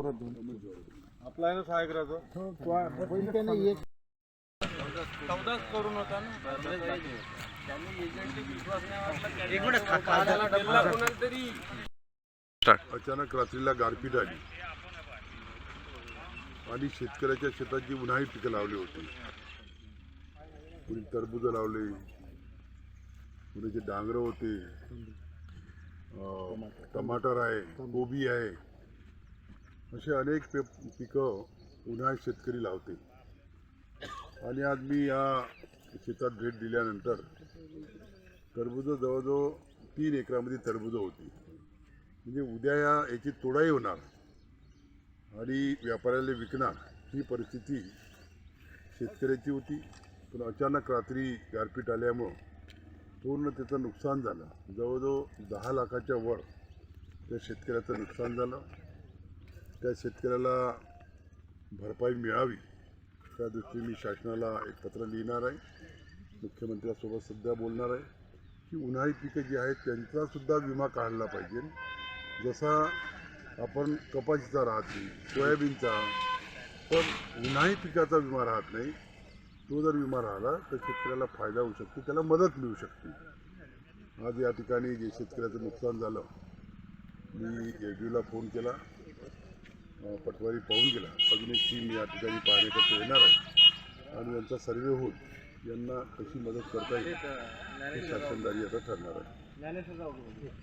आपला आहे ना सहाय्य करायचं चौदाच करून होता ना. त्यांनी एजंटची विश्वास नाही वाटला तरी अचानक रात्रीला गारपीट आली. आणि शेतकऱ्याच्या शेतात जी उन्हाळी पिकं लावली होती. कुणी टरबूज लावले. कुणाचे डांगर होते. टमाटर आहे गोबी आहे. असे अनेक पे पिकं उन्हाळ्यात शेतकरी लावते आणि आज मी या शेतात भेट दिल्यानंतर टरबूज जवळजवळ तीन एकरामध्ये टरबूज होती. म्हणजे उद्या या याची तोडाई होणार आणि व्यापाऱ्याला विकणार ही परिस्थिती शेतकऱ्याची होती. पण अचानक रात्री गारपीट आल्यामुळं पूर्ण त्याचं नुकसान झालं. जवळजवळ दहा लाखाच्या वर त्या शेतकऱ्याचं नुकसान झालं. त्या शेतकऱ्याला भरपाई मिळावी त्या दृष्टीने मी शासनाला एक पत्र लिहिणार आहे. मुख्यमंत्र्यासोबत सध्या बोलणार आहे की उन्हाळी पिकं जी आहेत त्यांचासुद्धा विमा काढला पाहिजे. जसा आपण कपाशीचा राहत नाही सोयाबीनचा पण उन्हाळी पिकाचा विमा राहत नाही. तो जर विमा राहिला तर शेतकऱ्याला फायदा होऊ शकतो त्याला मदत मिळू शकते. आज या ठिकाणी जे शेतकऱ्याचं नुकसान झालं मी एडीओला फोन केला. पटवारी पाहून गेला. अजून एक टीम या ठिकाणी पाहण्याकरता येणार आहे. आणि यांचा सर्वे होऊन यांना कशी मदत करता येईल हे शासनदारी आता ठरणार आहे.